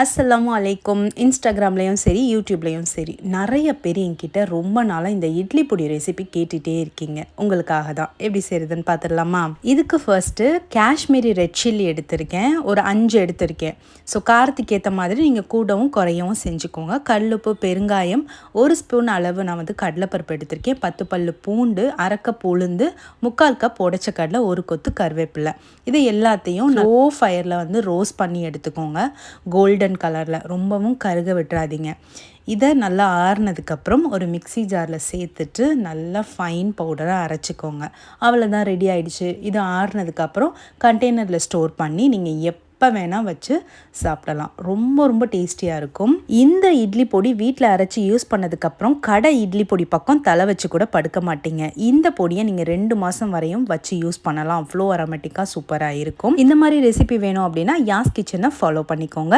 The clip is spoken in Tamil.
அஸ்ஸலாமு அலைக்கும். இன்ஸ்டாகிராம்லேயும் சரி யூடியூப்லேயும் சரி நிறைய பேர் என்கிட்ட ரொம்ப நாளாக இந்த இட்லி பொடி ரெசிபி கேட்டுகிட்டே இருக்கீங்க. உங்களுக்காக தான். எப்படி செய்கிறதுன்னு பார்த்துடலாமா? இதுக்கு ஃபர்ஸ்ட்டு காஷ்மீரி ரெட் சில்லி எடுத்திருக்கேன். ஒரு அஞ்சு எடுத்திருக்கேன். ஸோ காரத்துக்கு ஏற்ற மாதிரி நீங்கள் கூடவும் குறையவும் செஞ்சுக்கோங்க. கல்லுப்பு பெருங்காயம் ஒரு ஸ்பூன் அளவு நான் வந்து கடலைப்பருப்பு எடுத்திருக்கேன். பத்து பல்லு பூண்டு அரை கப் உளுந்து முக்கால் கப் உடைச்ச கடலை ஒரு கொத்து கருவேப்பிலை. இது எல்லாத்தையும் லோ ஃபயரில் வந்து ரோஸ்ட் பண்ணி எடுத்துக்கோங்க. கோல்டன் கலரில் ரொம்பவும் கருக விட்டுறாதீங்க. இதை நல்லா ஆறுனதுக்கப்புறம் ஒரு மிக்ஸி ஜாரில் சேர்த்துட்டு நல்லா ஃபைன் பவுடராக அரைச்சிக்கோங்க. அவ்வளோதான் ரெடி ஆகிடுச்சு இது ஆறுனதுக்கப்புறம் கண்டெய்னரில் ஸ்டோர் பண்ணி நீங்கள் எப்போ வேணால் வச்சு சாப்பிடலாம். ரொம்ப ரொம்ப டேஸ்டியாக இருக்கும். இந்த இட்லி பொடி வீட்டில் அரைச்சி யூஸ் பண்ணதுக்கப்புறம் கடை இட்லி பொடி பக்கம் தலை வச்சு கூட படுக்க மாட்டீங்க. இந்த பொடியை நீங்கள் ரெண்டு மாதம் வரையும் வச்சு யூஸ் பண்ணலாம். அவ்வளோ அரோமேட்டிக்காக சூப்பராக இருக்கும். இந்த மாதிரி ரெசிபி வேணும் அப்படின்னா யாஸ் கிச்சனை ஃபாலோ பண்ணிக்கோங்க.